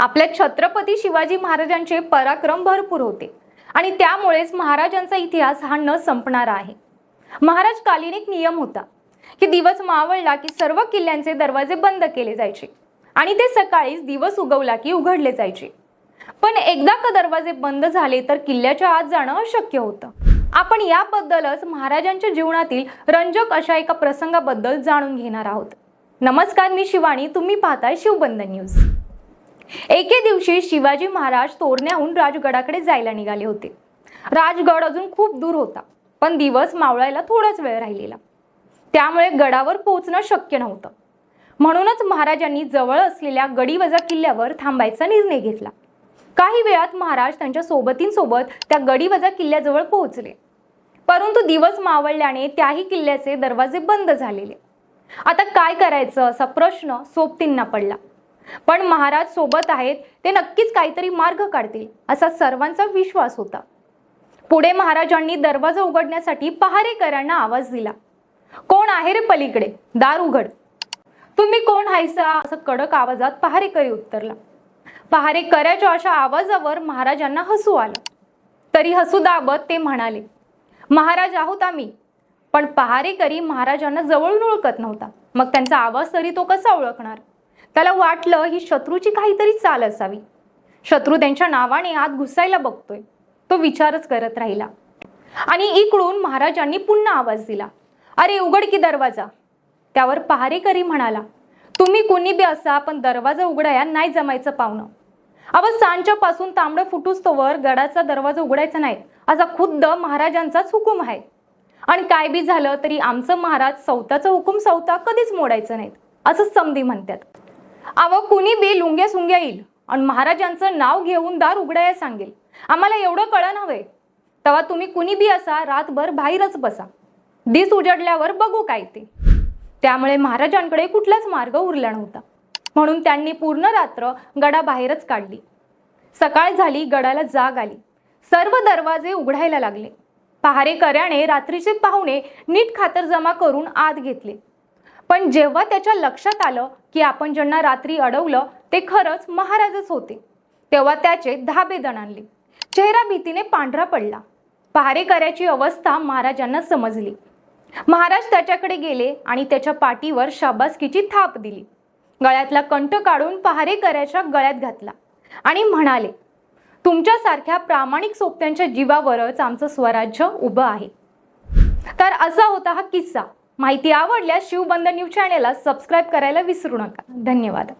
आपल्या छत्रपती शिवाजी महाराजांचे पराक्रम भरपूर होते. आणि त्यामुळेच महाराजांचा इतिहास हा न संपणारा आहे. महाराज कालीन एक नियम होता की दिवस मावळला की सर्व किल्ल्यांचे दरवाजे बंद केले जायचे आणि ते सकाळीच दिवस उगवला की उघडले जायचे. पण एकदा का दरवाजे बंद झाले तर किल्ल्याच्या आत जाणं अशक्य होतं. आपण याबद्दलच महाराजांच्या जीवनातील रंजक अशा एका प्रसंगाबद्दल जाणून घेणार आहोत. नमस्कार मी शिवानी. तुम्ही पाहताय शिवबंधन न्यूज. एके दिवशी शिवाजी महाराज तोरण्याहून राजगडाकडे जायला निघाले होते. राजगड अजून खूप दूर होता पण दिवस मावळायला थोडाच वेळ राहिलेला. त्यामुळे गडावर पोहोचणं शक्य नव्हतं. म्हणूनच महाराजांनी जवळ असलेल्या गडीवजा किल्ल्यावर थांबायचा निर्णय घेतला. काही वेळात महाराज त्यांच्या सोबतींसोबत त्या गडीवजा किल्ल्याजवळ पोहोचले. परंतु दिवस मावळल्याने त्याही किल्ल्याचे दरवाजे बंद झालेले. आता काय करायचं असा प्रश्न सोबतींना पडला. पण महाराज सोबत आहेत ते नक्कीच काहीतरी मार्ग काढतील असा सर्वांचा विश्वास होता. पुढे महाराजांनी दरवाजा उघडण्यासाठी पहारेकरांना आवाज दिला. कोण आहे रे पलीकडे? दार उघड. तुम्ही कोण हायसा असं कडक आवाजात पहारेकरी उत्तरला. पहारेकऱ्याच्या अशा आवाजावर महाराजांना हसू आलं. तरी हसू दाबत ते म्हणाले महाराज आहोत आम्ही. पण पहारेकरी महाराजांना जवळून ओळखत नव्हता. मग त्यांचा आवाज तरी तो कसा ओळखणार? त्याला वाटलं ही शत्रूची काहीतरी चाल असावी. शत्रू त्यांच्या नावाने आत घुसायला बघतोय. तो विचारच करत राहिला. आणि इकडून महाराजांनी पुन्हा आवाज दिला. अरे उघड की दरवाजा. त्यावर पहारेकरी म्हणाला तुम्ही कोणी बी असा पण दरवाजा उघडाया नाही जमायचं पाहुणं. अव सांच्या पासून तांबडं फुटूस्तोवर गडाचा दरवाजा उघडायचा नाही. असा खुद्द महाराजांचाच हुकूम आहे. आणि काय बी झालं तरी आमचं महाराज सौताचा हुकूम सौता कधीच मोडायचं नाहीत. असं समधी म्हणतात. अव कुणी बी लुंग्या सुंग्या येईल. आणि महाराजांचं नाव घेऊन दार उघडायला सांगेल. आम्हाला एवढं कळण हवंय. तेव्हा तुम्ही कुणी बी असा रातभर बाहेरच बसा. दिस उजडल्यावर बघू काय ते. त्यामुळे महाराजांकडे कुठलाच मार्ग उरला नव्हता. म्हणून त्यांनी पूर्ण रात्र गडाबाहेरच काढली. सकाळ झाली गडाला जाग आली. सर्व दरवाजे उघडायला लागले. पहारेकऱ्याने रात्रीचे पाहुणे नीट खातर जमा करून आत घेतले. पण जेव्हा त्याच्या लक्षात आलं की आपण ज्यांना रात्री अडवलं ते खरंच महाराजच होते. तेव्हा त्याचे धाबे दणाणले. चेहरा भीतीने पांढरा पडला. पहारेकऱ्याची अवस्था महाराजांना समजली. महाराज त्याच्याकडे गेले आणि त्याच्या पाठीवर शाबासकीची थाप दिली. गळ्यातला कंठ काढून पहारेकऱ्याच्या गळ्यात घातला आणि म्हणाले तुमच्यासारख्या प्रामाणिक सोबत्यांच्या जीवावरच आमचं स्वराज्य उभं आहे. तर असा होता हा किस्सा. माहिती आवडल्यास शिवबंधन न्यूज चॅनेलला सबस्क्राईब करायला विसरू नका. धन्यवाद.